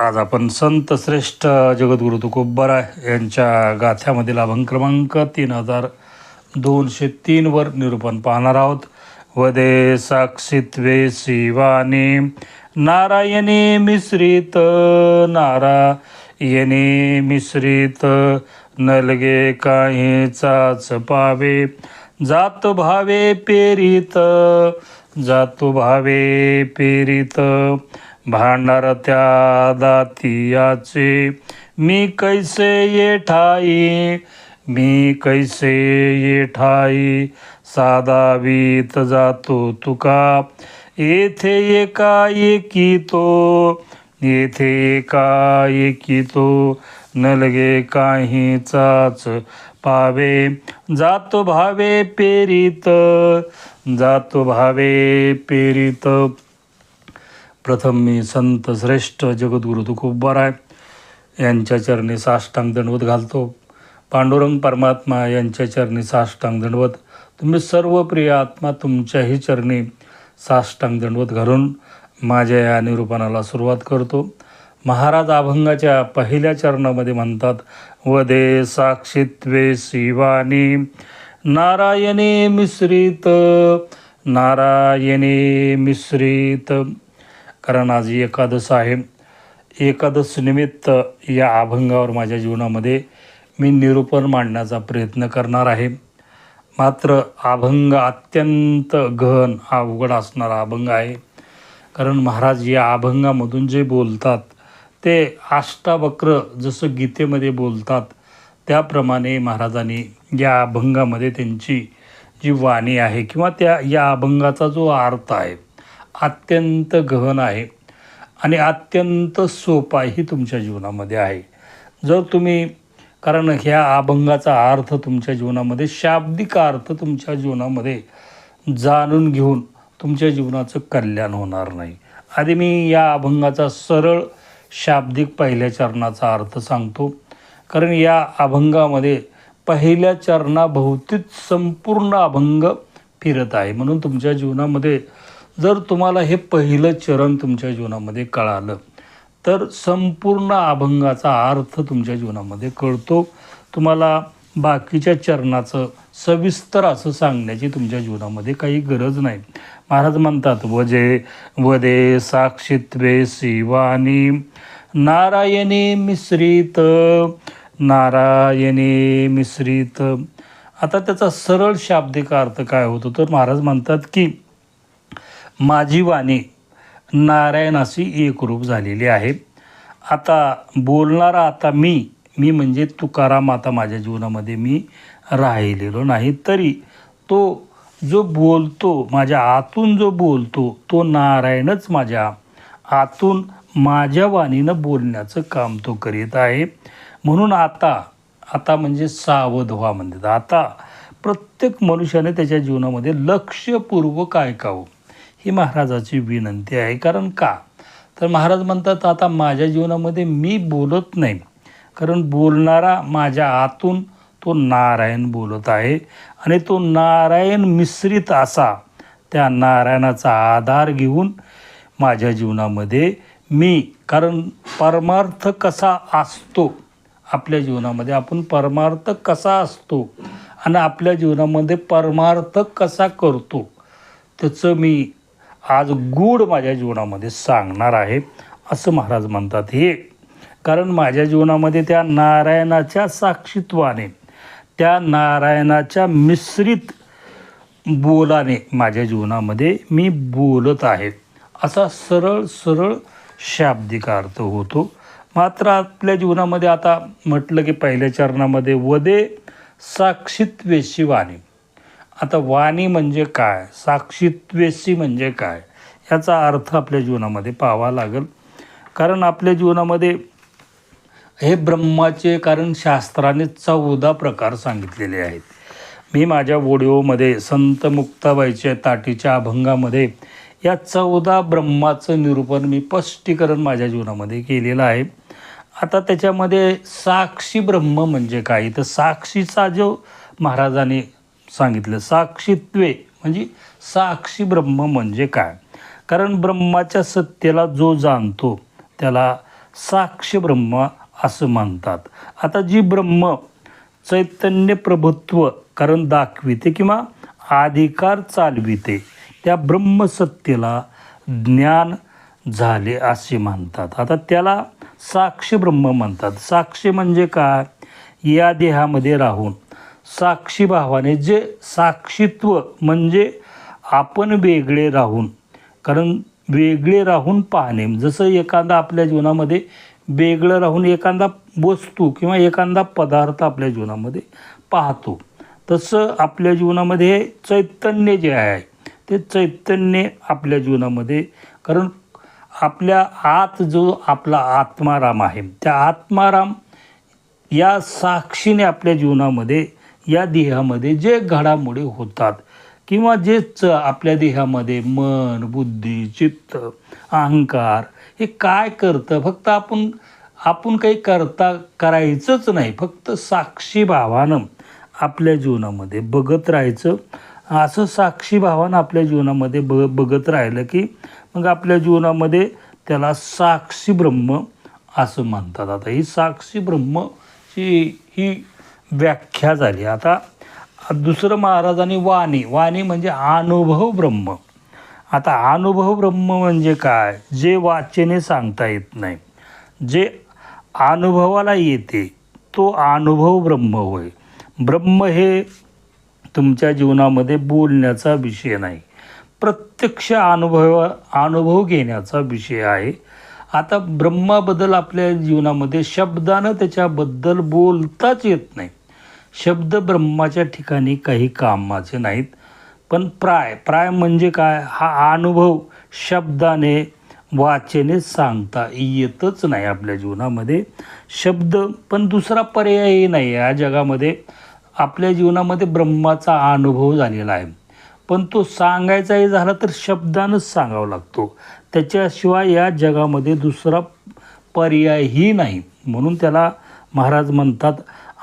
आज आपण संत श्रेष्ठ जगद्गुरु तुकोब्बरा यांच्या गाथ्यामधील अभंग क्रमांक तीन हजार दोनशे तीनवर निरूपण पाहणार आहोत. वदे साक्षित्वे शिवाने नारायणे मिश्रित नारायणे मिश्रित नलगे काहीचाच पावे जात भावे पेरित जातो भावे पेरित भांडार त्या दातियाचे मी कैसे ये ठाई मी कैसे ये ठाई साधावीत जातो तुका. येथे एका एकी तो येथे एका एकी तो न लगे काहीचाच पावे. जातो भावे पेरीत जातो भावे पेरीत. प्रथम मी संत श्रेष्ठ जगद्गुरु आहे यांच्या चरणी साष्टांग दंडवत घालतो. पांडुरंग परमात्मा यांच्या चरणी साष्टांग दंडवत. तुम्ही सर्व प्रिय आत्मा तुमच्याही चरणी साष्टांग दंडवत घालून माझ्या या निरूपणाला सुरुवात करतो. महाराज अभंगाच्या पहिल्या चरणामध्ये म्हणतात वदे साक्षित्वे शिवानी नारायणे मिश्रित नारायणे मिश्रित. कारण आज एकादश आहे एकादश निमित्त या अभंगावर माझ्या जीवनामध्ये मी निरूपण मांडण्याचा प्रयत्न करणार आहे. मात्र अभंग अत्यंत गहन हा अवघड असणारा अभंग आहे. कारण महाराज या अभंगामधून जे बोलतात ते आष्टावक्र जसं गीतेमध्ये बोलतात त्याप्रमाणे महाराजांनी या अभंगामध्ये त्यांची जी वाणी आहे किंवा त्या या अभंगाचा जो अर्थ आहे अत्यंत गहन आहे आणि अत्यंत सोपाही तुमच्या जीवनामध्ये आहे. जर तुम्ही कारण ह्या अभंगाचा अर्थ तुमच्या जीवनामध्ये शाब्दिक अर्थ तुमच्या जीवनामध्ये जाणून घेऊन तुमच्या जीवनाचं कल्याण होणार नाही. आधी मी या अभंगाचा सरळ शाब्दिक पहिल्या चरणाचा अर्थ सांगतो. कारण या अभंगामध्ये पहिल्या चरणाभोवतीच संपूर्ण अभंग फिरत आहे. म्हणून तुमच्या जीवनामध्ये जर तुम्हाला हे पहिलं चरण तुमच्या जीवनामध्ये कळालं तर संपूर्ण अभंगाचा अर्थ तुमच्या जीवनामध्ये कळतो. तुम्हाला बाकीच्या चरणाचं सविस्तर असं सांगण्याची तुमच्या जीवनामध्ये काही गरज नाही. महाराज म्हणतात वजे वदे साक्षित्वे शिवानी नारायणे मिश्रित नारायणे मिश्रित. आता त्याचा सरळ शाब्दिक अर्थ काय होतो? तर महाराज म्हणतात की माझी वाणी नारायणाशी एकरूप झालेली आहे. आता बोलणारा आता मी मी म्हणजे तुकाराम आता माझ्या जीवनामध्ये मी राहिलेलो नाही. तरी तो जो बोलतो माझ्या आतून जो बोलतो तो नारायणच माझ्या आतून माझ्या वाणीनं बोलण्याचं काम तो करीत आहे. म्हणून आता आता म्हणजे सावध व्हा म्हणतात. आता प्रत्येक मनुष्याने त्याच्या जीवनामध्ये लक्षपूर्वक ऐकावं. ही महाराजाची विनंती आहे. कारण का? तर महाराज म्हणतात आता माझ्या जीवनामध्ये मी बोलत नाही. कारण बोलणारा माझ्या आतून तो नारायण बोलत आहे. आणि तो नारायण मिश्रित असा. त्या नारायणाचा आधार घेऊन माझ्या जीवनामध्ये मी कारण परमार्थ कसा असतो? आपल्या जीवनामध्ये आपण परमार्थ कसा असतो? आणि आपल्या जीवनामध्ये परमार्थ कसा करतो? त्याचं मी आज गूढ माझ्या जीवनामध्ये सांगणार आहे. असं महाराज म्हणतात हे. कारण माझ्या जीवनामध्ये त्या नारायणाच्या साक्षीत्वाने त्या नारायणाच्या मिश्रित बोलाने माझ्या जीवनामध्ये मी बोलत आहे. असा सरळ सरळ शाब्दिक अर्थ होतो. मात्र आपल्या जीवनामध्ये आता म्हटलं की पहिल्या चरणामध्ये वदे साक्षित्वे वाणी आता वाणी म्हणजे काय? साक्षीत्वेशी म्हणजे काय? याचा अर्थ आपल्या जीवनामध्ये पाहावा लागेल. कारण आपल्या जीवनामध्ये हे ब्रह्माचे कारण शास्त्राने चौदा प्रकार सांगितलेले आहेत. मी माझ्या ओडिओमध्ये संत मुक्ताबाईच्या ताटीच्या अभंगामध्ये या चौदा ब्रह्माचं निरूपण मी स्पष्टीकरण माझ्या जीवनामध्ये केलेलं आहे. आता त्याच्यामध्ये साक्षी ब्रह्म म्हणजे काय? तर साक्षीचा जो महाराजांनी सांगितलं. साक्षीत्वे म्हणजे साक्षी ब्रह्म म्हणजे काय? कारण ब्रह्माच्या सत्तेला जो जाणतो त्याला साक्ष ब्रह्म असं म्हणतात. आता जी ब्रह्म चैतन्य प्रभुत्व कारण दाखविते किंवा अधिकार चालविते त्या ब्रह्मसत्तेला ज्ञान झाले असे म्हणतात. आता त्याला साक्ष ब्रह्म म्हणतात. साक्ष म्हणजे काय? या देहामध्ये राहून साक्षी भावाने जे साक्षीत्व म्हणजे आपण वेगळे राहून कारण वेगळे राहून पाहणे जसं एखादा आपल्या जीवनामध्ये वेगळं राहून एखादा वस्तू किंवा एखादा पदार्थ आपल्या जीवनामध्ये पाहतो तसं आपल्या जीवनामध्ये हे चैतन्य जे आहे ते चैतन्य आपल्या जीवनामध्ये कारण आपल्या आत जो आपला आत्माराम आहे त्या आत्माराम या साक्षीने आपल्या जीवनामध्ये या देहामध्ये जे घडामोडी होतात किंवा जेच आपल्या देहामध्ये मन बुद्धी चित्त अहंकार हे काय करतं? फक्त आपण आपण काही करता करायचंच नाही. फक्त साक्षी भावानं आपल्या जीवनामध्ये बघत राहायचं. असं साक्षी भावानं आपल्या जीवनामध्ये ब बघत राहिलं की मग आपल्या जीवनामध्ये त्याला साक्षी ब्रह्म असं म्हणतात. आता ही साक्षी ब्रह्मची ही व्याख्या झाली. आता दुसरं महाराजांनी वाणी. वाणी म्हणजे अनुभव ब्रह्म. आता अनुभव ब्रह्म म्हणजे काय? जे वाचेने सांगता येत नाही. जे अनुभवाला येते तो अनुभव ब्रह्म होय. ब्रह्म हे तुमच्या जीवनामध्ये बोलण्याचा विषय नाही. प्रत्यक्ष अनुभव अनुभव घेण्याचा विषय आहे. आता ब्रह्माबद्दल आपल्या जीवनामध्ये शब्दानं त्याच्याबद्दल बोलताच येत नाही. शब्द ब्रह्माच्या ठिकाणी काही कामाचे नाहीत पण प्राय. प्राय म्हणजे काय? हा अनुभव शब्दाने वाचेने सांगता येतच नाही आपल्या जीवनामध्ये. शब्द पण दुसरा पर्यायही नाही या जगामध्ये. आपल्या जीवनामध्ये ब्रह्माचा अनुभव झालेला आहे. पण तो सांगायचाही झाला तर शब्दानंच सांगावा लागतो. त्याच्याशिवाय या जगामध्ये दुसरा पर्यायही नाही. म्हणून त्याला महाराज म्हणतात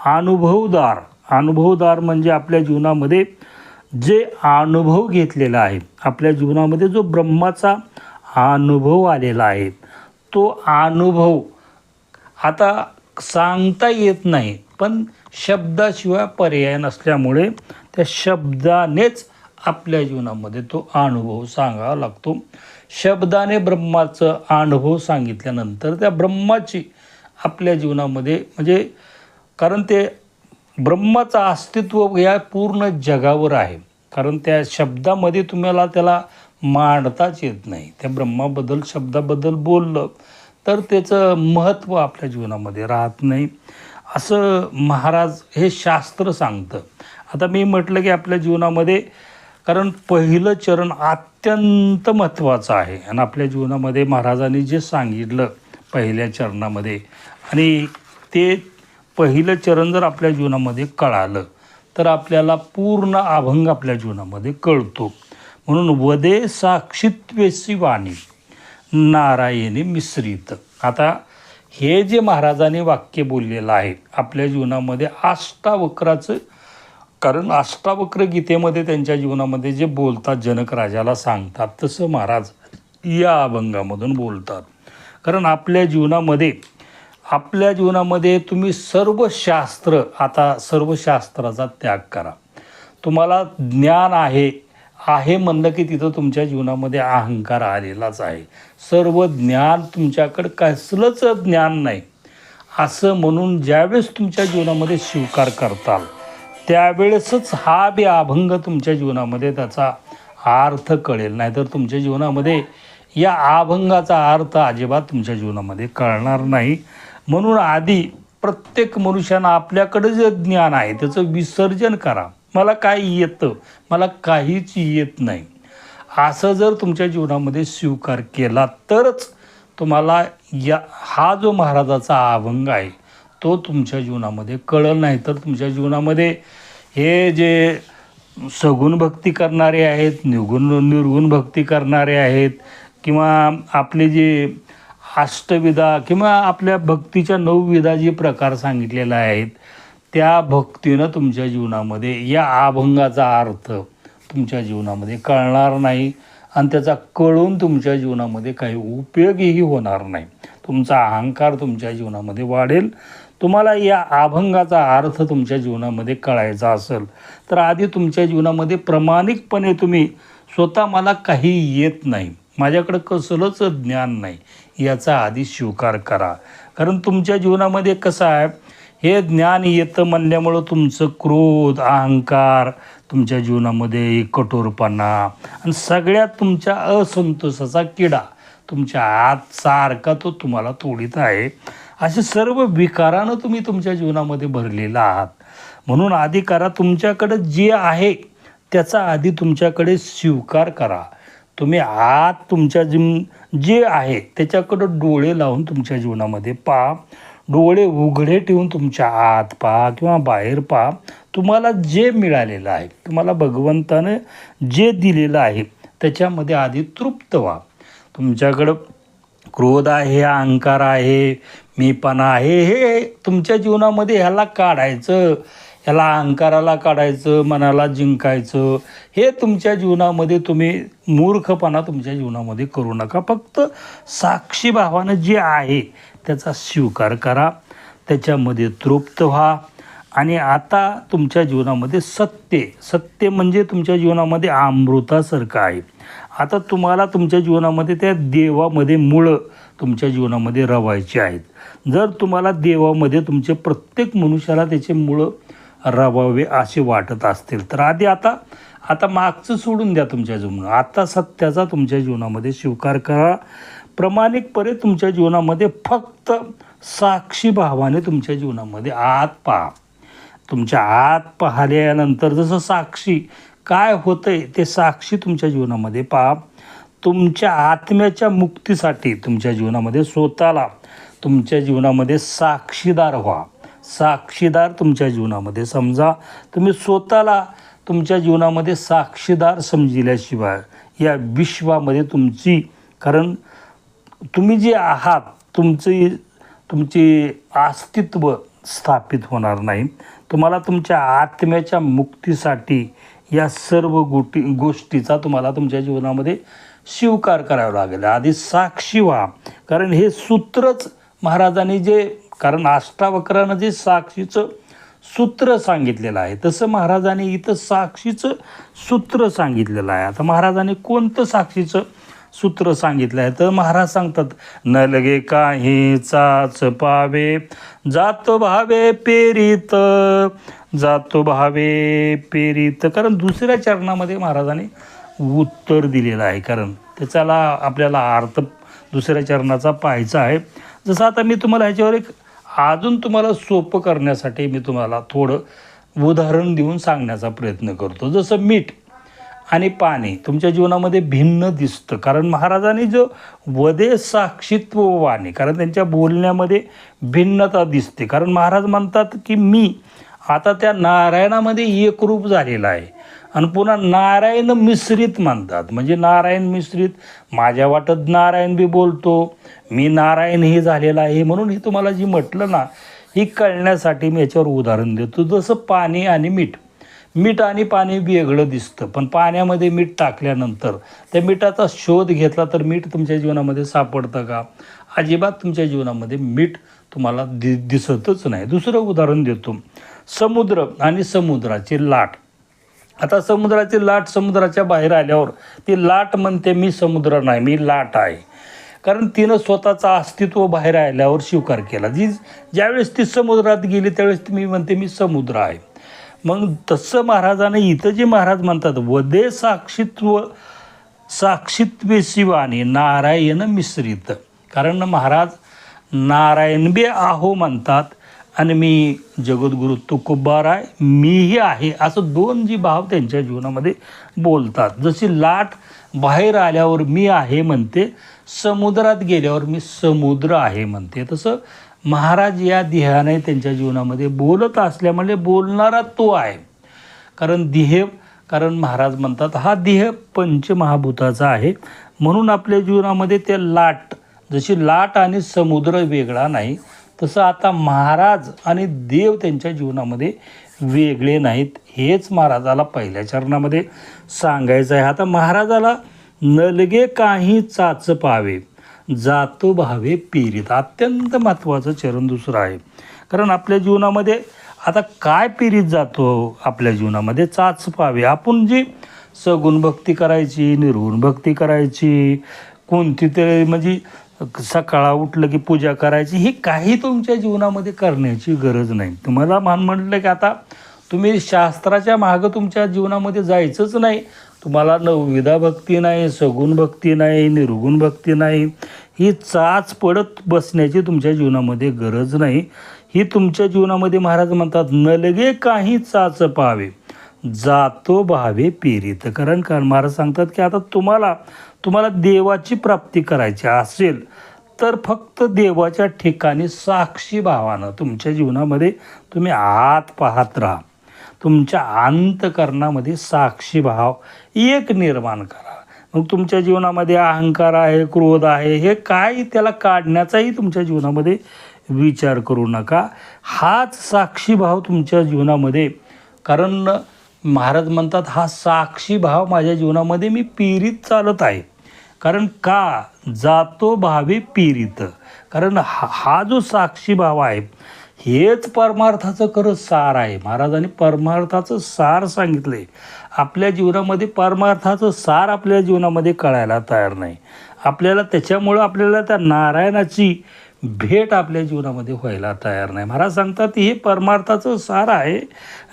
अनुभवदार. अनुभवदार म्हणजे आपल्या जीवनामध्ये जे अनुभव घेतलेला आहे. आपल्या जीवनामध्ये जो ब्रह्माचा अनुभव आलेला आहे. तो अनुभव आता सांगता येत नाही पण शब्दाशिवाय पर्याय नसल्यामुळे त्या शब्दानेच आपल्या जीवनामध्ये तो अनुभव सांगावा लागतो. शब्दाने ब्रह्माचं अनुभव सांगितल्यानंतर त्या ब्रह्माची आपल्या जीवनामध्ये म्हणजे कारण ते ब्रह्माचं अस्तित्व या पूर्ण जगावर आहे. कारण त्या शब्दामध्ये तुम्हाला त्याला मांडताच येत नाही. त्या ब्रह्माबद्दल शब्दाबद्दल बोललं तर त्याचं महत्त्व आपल्या जीवनामध्ये राहत नाही. असं महाराज हे शास्त्र सांगतं. आता मी म्हटलं की आपल्या जीवनामध्ये कारण पहिलं चरण अत्यंत महत्त्वाचं आहे. आणि आपल्या जीवनामध्ये महाराजांनी जे सांगितलं पहिल्या चरणामध्ये आणि ते पहिलं चरण जर आपल्या जीवनामध्ये कळालं तर आपल्याला पूर्ण अभंग आपल्या जीवनामध्ये कळतो. म्हणून वदे साक्षित्वेसी वाणी नारायणी मिश्रित. आता हे जे महाराजांनी वाक्य बोललेलं आहे आपल्या जीवनामध्ये आष्टावक्राचं कारण अष्टावक्र गीतेमध्ये त्यांच्या जीवनामध्ये जे बोलतात जनक राजाला सांगतात तसं महाराज या अभंगामधून बोलतात. कारण आपल्या जीवनामध्ये आपल्या जीवनामध्ये तुम्ही सर्व शास्त्र आता सर्व शास्त्राचा त्याग करा. तुम्हाला ज्ञान आहे आहे म्हणलं की तिथं तुमच्या जीवनामध्ये अहंकार आलेलाच आहे. सर्व ज्ञान तुमच्याकडं कसलंच ज्ञान नाही. असं म्हणून ज्यावेळेस तुमच्या जीवनामध्ये स्वीकार करताल त्यावेळेसच हा बी अभंग तुमच्या जीवनामध्ये त्याचा अर्थ कळेल. नाहीतर तुमच्या जीवनामध्ये या अभंगाचा अर्थ अजिबात तुमच्या जीवनामध्ये कळणार नाही. म्हणून आधी प्रत्येक मनुष्यानं आपल्याकडं जे ज्ञान आहे त्याचं विसर्जन करा. मला काय येतं मला काहीच येत नाही. असं जर तुमच्या जीवनामध्ये स्वीकार केला तरच तुम्हाला या हा जो महाराजाचा अभंग आहे तो तुमच्या जीवनामध्ये कळल. नाही तर तुमच्या जीवनामध्ये हे जे सगुण भक्ती करणारे आहेत निर्गुण निर्गुण भक्ती करणारे आहेत किंवा आपले जे अष्टविधा किंवा आपल्या भक्तीच्या नवविधा जे प्रकार सांगितलेला आहेत त्या भक्तीनं तुमच्या जीवनामध्ये या अभंगाचा अर्थ तुमच्या जीवनामध्ये कळणार नाही आणि त्याचा कळून तुमच्या जीवनामध्ये काही उपयोगही होणार नाही. तुमचा अहंकार तुमच्या जीवनामध्ये वाढेल. तुम्हाला या अभंगाचा अर्थ तुमच्या जीवनामध्ये कळायचा असेल तर आधी तुमच्या जीवनामध्ये प्रामाणिकपणे तुम्ही स्वतः मला काही येत नाही. माझ्याकडं कसलंच ज्ञान नाही. याचा आधी स्वीकार करा. कारण तुमच्या जीवनामध्ये कसं आहे हे ज्ञान येतं म्हणल्यामुळं तुमचं क्रोध अहंकार तुमच्या जीवनामध्ये कठोरपणा आणि सगळ्यात तुमच्या असंतोषाचा किडा तुमच्या आत सारखा तो तुम्हाला तोडीत आहे. असे सर्व विकारानं तुम्ही तुमच्या जीवनामध्ये भरलेला आहात. म्हणून आधी करा तुमच्याकडं जे आहे त्याचा आधी तुमच्याकडे स्वीकार करा. तुम्ही आत तुमच्या जिम जे आहे त्याच्याकडं डोळे लावून तुमच्या जीवनामध्ये पहा डोळे उघडे ठेवून तुमच्या आत पहा किंवा बाहेर पहा तुम्हाला जे मिळालेलं आहे तुम्हाला भगवंतानं जे दिलेलं आहे त्याच्यामध्ये आधी तृप्त व्हा. तुमच्याकडं क्रोध आहे अहंकार आहे मीपणा आहे हे तुमच्या जीवनामध्ये ह्याला काढायचं. ह्याला अहंकाराला काढायचं मनाला जिंकायचं हे तुमच्या जीवनामध्ये तुम्ही मूर्खपणा तुमच्या जीवनामध्ये करू नका. फक्त साक्षी भावानं जे आहे त्याचा स्वीकार करा. त्याच्यामध्ये तृप्त व्हा. आणि आता तुमच्या जीवनामध्ये सत्य सत्य म्हणजे तुमच्या जीवनामध्ये अमृतासारखं आहे. आता तुम्हाला तुमच्या जीवनामध्ये त्या देवामध्ये मुळं तुमच्या जीवनामध्ये रवायची आहेत. जर तुम्हाला देवामध्ये तुमचे प्रत्येक मनुष्याला त्याचे मुळं रवावे असे वाटत असतील. तर आधी आता आता मागचं सोडून द्या तुमच्या जीवनात. आता सत्याचा तुमच्या जीवनामध्ये स्वीकार करा. प्रामाणिकपणे तुमच्या जीवनामध्ये फक्त साक्षी भावाने तुमच्या जीवनामध्ये आत पहा. तुमच्या आत पाहिल्यानंतर जसं साक्षी काय होतंय ते साक्षी तुमच्या जीवनामध्ये पहा. तुमच्या आत्म्याच्या मुक्तीसाठी तुमच्या जीवनामध्ये स्वतःला तुमच्या जीवनामध्ये साक्षीदार व्हा. साक्षीदार तुमच्या जीवनामध्ये. समजा तुम्ही स्वतःला तुमच्या जीवनामध्ये साक्षीदार समजिल्याशिवाय या विश्वामध्ये तुमची कारण तुम्ही जे आहात तुमची तुमचे अस्तित्व स्थापित होणार नाही. तुम्हाला तुमच्या आत्म्याच्या मुक्तीसाठी या सर्व गोटी गोष्टीचा तुम्हाला तुमच्या जीवनामध्ये स्वीकार करावा लागेल. आधी साक्षी व्हा. कारण हे सूत्रच महाराजांनी जे कारण अष्टावक्रानं जे साक्षीचं सूत्र सांगितलेलं आहे. तसं महाराजांनी इथं साक्षीचं सूत्र सांगितलेलं आहे. आता महाराजांनी कोणतं साक्षीचं सूत्र सांगितलं आहे? तर महाराज सांगतात न लगे काही चाच पावे जातो भावे पेरीत जातो भावे पेरीत. कारण दुसऱ्या चरणामध्ये महाराजांनी उत्तर दिलेलं आहे. कारण त्याच्याला आपल्याला अर्थ दुसऱ्या चरणाचा पाहायचा आहे. जसं आता मी तुम्हाला ह्याच्यावर एक अजून तुम्हाला सोपं करण्यासाठी मी तुम्हाला थोडं उदाहरण देऊन सांगण्याचा प्रयत्न करतो. जसं मीठ आणि पाणी तुमच्या जीवनामध्ये भिन्न दिसतं. कारण महाराजांनी जो वदे साक्षित्व वाणी कारण त्यांच्या बोलण्यामध्ये भिन्नता दिसते. कारण महाराज म्हणतात की मी आता त्या नारायणामध्ये एकरूप झालेला आहे. आणि पुन्हा नारायण मिश्रित म्हणतात. म्हणजे नारायण मिश्रित माझ्या वाटत नारायण बी बोलतो. मी नारायण हे झालेला आहे म्हणून हे तुम्हाला जी म्हटलं ना ही कळण्यासाठी मी याच्यावर उदाहरण देतो. जसं पाणी आणि मीठ. मीठ आणि पाणी वेगळं दिसतं पण पाण्यामध्ये मीठ टाकल्यानंतर त्या मिठाचा शोध घेतला तर मीठ तुमच्या जीवनामध्ये सापडतं का? अजिबात तुमच्या जीवनामध्ये मीठ तुम्हाला दि दिसतच नाही. दुसरं उदाहरण देतो. समुद्र आणि समुद्राची लाट. आता समुद्राची लाट समुद्राच्या बाहेर आल्यावर ती लाट म्हणते मी समुद्र नाही मी लाट आहे. कारण तिनं स्वतःचं अस्तित्व बाहेर आल्यावर स्वीकार केला. जी ज्यावेळेस ती समुद्रात गेली त्यावेळेस ती मी म्हणते मी समुद्र आहे. मग तसं महाराजानं इथं जे महाराज म्हणतात वदे साक्षित्व साक्षित्वे शिवानी नारायण मिश्रित. कारण महाराज नारायण बे आहो म्हणतात आणि मी जगद्गुरु तुकोबार आहे मीही आहे असं दोन जी भाव त्यांच्या जीवनामध्ये बोलतात. जशी लाट बाहेर आल्यावर मी आहे म्हणते समुद्रात गेल्यावर मी समुद्र आहे म्हणते. तसं महाराज या देहाने त्यांच्या जीवनामध्ये बोलत असल्यामुळे बोलणारा तो आहे. कारण देह कारण महाराज म्हणतात हा देह पंचमहाभूताचा आहे. म्हणून आपल्या जीवनामध्ये ते लाट जशी लाट आणि समुद्र वेगळा नाही तसं आता महाराज आणि देव त्यांच्या जीवनामध्ये वेगळे नाहीत हेच महाराजाला पहिल्या चरणामध्ये सांगायचं आहे. आता महाराजाला नलगे काही चाच पावे जातो भावे पीरित. अत्यंत महत्त्वाचं चरण दुसरं आहे. कारण आपल्या जीवनामध्ये आता काय पिरीत जातो? आपल्या जीवनामध्ये चाच पावे. आपण जी सगुण भक्ती करायची निर्गुण भक्ती करायची कोणती तरी म्हणजे सकाळा उठलं की पूजा करायची ही काही तुमच्या जीवनामध्ये करण्याची गरज नाही. तुम्हाला मान म्हटलं की आता तुम्ही शास्त्राच्या मागं तुमच्या जीवनामध्ये जायचंच नाही. तुम्हाला नवविधा भक्ती नाही सगुण भक्ती नाही निर्गुण भक्ती नाही. ही चाच पडत बसण्याची तुमच्या जीवनामध्ये गरज नाही. ही तुमच्या जीवनामध्ये महाराज म्हणतात न लगे काही चाच पावे जातो भावे पेरीत. कारण कारण महाराज सांगतात की आता तुम्हाला तुम्हाला देवाची प्राप्ती करायची असेल तर फक्त देवाच्या ठिकाणी साक्षी भावानं तुमच्या जीवनामध्ये तुम्ही आत पाहत राहा. तुमच्या अंतकरणामध्ये साक्षी भाव एक निर्माण करा. मग तुमच्या जीवनामध्ये अहंकार आहे क्रोध आहे हे काय त्याला काढण्याचाही तुमच्या जीवनामध्ये विचार करू नका. हाच साक्षी भाव तुमच्या जीवनामध्ये कारण महाराज म्हणतात हा साक्षी भाव माझ्या जीवनामध्ये मी पिरीत चालत आहे. कारण का? जातो भावे पिरीत. कारण हा हा जो साक्षी भाव आहे हेच परमार्थाचं खरं सार आहे. महाराजांनी परमार्थाचं सार सांगितलंय आपल्या जीवनामध्ये परमार्थाचं सार आपल्या जीवनामध्ये कळायला तयार नाही. आपल्याला त्याच्यामुळं आपल्याला त्या नारायणाची भेट आपल्या जीवनामध्ये व्हायला तयार नाही. महाराज सांगतात हे परमार्थाचं सार आहे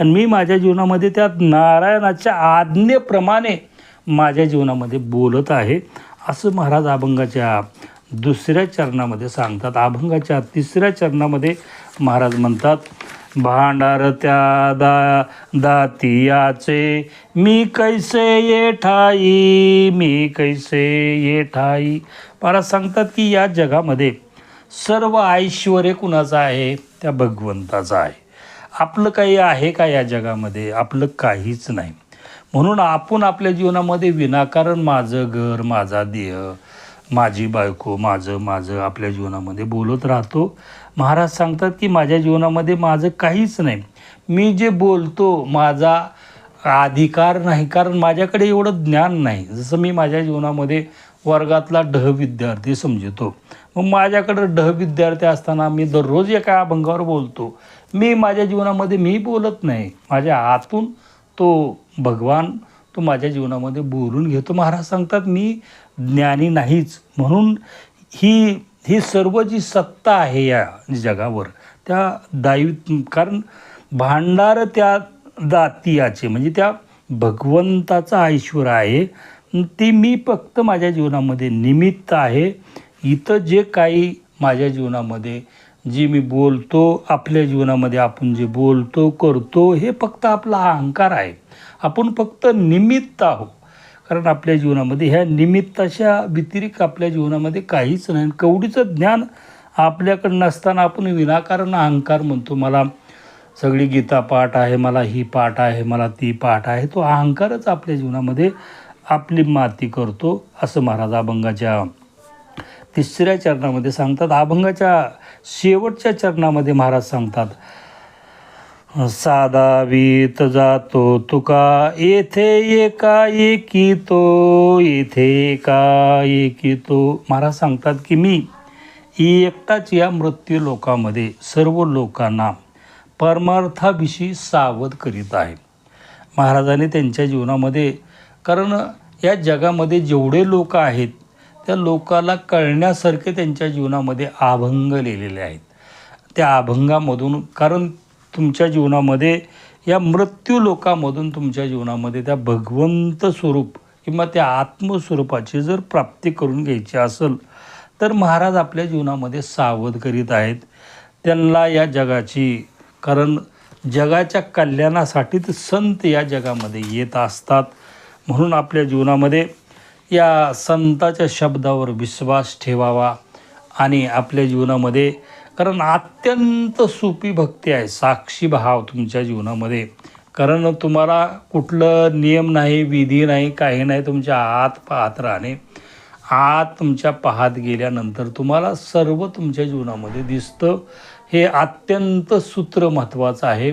आणि मी माझ्या जीवनामध्ये त्या नारायणाच्या आज्ञेप्रमाणे माझ्या जीवनामध्ये बोलत आहे. असं महाराज अभंगाच्या दुसऱ्या चरणामध्ये सांगतात. अभंगाच्या तिसऱ्या चरणामध्ये महाराज म्हणतात भांडार त्या दा दातियाचे मी कैसे ये ठाई मी कैसे ये ठाई महाराज सांगतात की या जगामध्ये सर्व ऐश्वर कुणाचं आहे? त्या भगवंताचं आहे. आपलं काही आहे का या जगामध्ये? आपलं काहीच नाही. म्हणून आपण आपल्या जीवनामध्ये विनाकारण माझं घर माझा देह माझी बायको माझं माझं आपल्या जीवनामध्ये बोलत राहतो. महाराज सांगतात की माझ्या जीवनामध्ये माझं काहीच नाही. मी जे बोलतो माझा अधिकार नाही. कारण माझ्याकडे एवढं ज्ञान नाही. जसं मी माझ्या जीवनामध्ये वर्गातला ढ विद्यार्थी समजतो. मग माझ्याकडं ढ विद्यार्थी असताना मी दररोज एका अभंगावर बोलतो. मी माझ्या जीवनामध्ये मी बोलत नाही. माझ्या आतून तो भगवान तो माझ्या जीवनामध्ये बोलून घेतो. महाराज सांगतात मी ज्ञानी नाहीच. म्हणून ही ही सर्व जी सत्ता आहे या जगावर त्या दैव कारण भांडार त्या दातियाचे म्हणजे त्या भगवंताचा ऐश्वर आहे. ती मी फक्त माझ्या जीवनामध्ये निमित्त आहे. इथं जे काही माझ्या जीवनामध्ये जी मी बोलतो आपल्या जीवनामध्ये आपण जे बोलतो करतो हे फक्त आपला अहंकार आहे. आपण फक्त निमित्त आहोत. कारण आपल्या जीवनामध्ये ह्या निमित्ताच्या व्यतिरिक्त आपल्या जीवनामध्ये काहीच नाही. कवडीचं ज्ञान आपल्याकडं नसताना आपण विनाकारण अहंकार म्हणतो. मला सगळी गीता पाठ आहे मला ही पाठ आहे मला ती पाठ आहे. तो अहंकारच आपल्या जीवनामध्ये आपली माती करतो असं महाराज अभंगाच्या तिसऱ्या चरणामध्ये सांगतात. अभंगाच्या शेवटच्या चरणामध्ये महाराज सांगतात साधा वीत जातो तुका येथे एका एकी तो येथे एका एकी तो. महाराज सांगतात की मी एकटाच या मृत्यू लोकामध्ये सर्व लोकांना परमार्थाविषयी सावध करीत आहे. महाराजांनी त्यांच्या जीवनामध्ये कारण या जगामध्ये जेवढे लोक आहेत त्या लोकाला कळण्यासारखे त्यांच्या जीवनामध्ये अभंग लिहिलेले आहेत. त्या अभंगामधून कारण तुमच्या जीवनामध्ये या मृत्यू लोकामधून तुमच्या जीवनामध्ये त्या भगवंत स्वरूप किंवा त्या आत्मस्वरूपाची जर प्राप्ती करून घ्यायची असेल तर महाराज आपल्या जीवनामध्ये सावध करीत आहेत. त्यांना या जगाची कारण जगाच्या कल्याणासाठी तर संत या जगामध्ये येत असतात. म्हणून आपल्या जीवनामध्ये या संताच्या शब्दावर विश्वास ठेवावा आणि आपल्या जीवनामध्ये कारण अत्यंत सोपी भक्ती आहे साक्षी भाव तुमच्या जीवनामध्ये. कारण तुम्हाला कुठलं नियम नाही विधी नाही काही नाही तुमच्या आत पाहत राहणे. आत तुमच्या पाहत गेल्यानंतर तुम्हाला सर्व तुमच्या जीवनामध्ये दिसतं. हे अत्यंत सूत्र महत्त्वाचं आहे.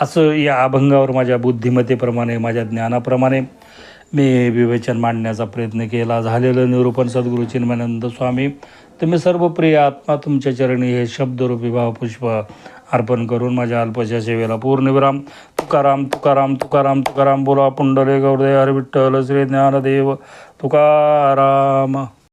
असं या अभंगावर माझ्या बुद्धिमत्तेप्रमाणे माझ्या ज्ञानाप्रमाणे मी विवेचन मांडण्याचा प्रयत्न केला. झालेलं निरूपण सद्गुरू चिन्मानंद स्वामी. तुम्ही सर्व प्रिय आत्मा तुमच्या चरणी हे शब्दरूपी भावपुष्प अर्पण करून माझ्या अल्पशा सेवेला पूर्णविराम तुकाराम तुकाराम तुकाराम तुकाराम बोला. पुंडले गौरदे हर विठ्ठल श्री ज्ञानदेव. तुकाराम.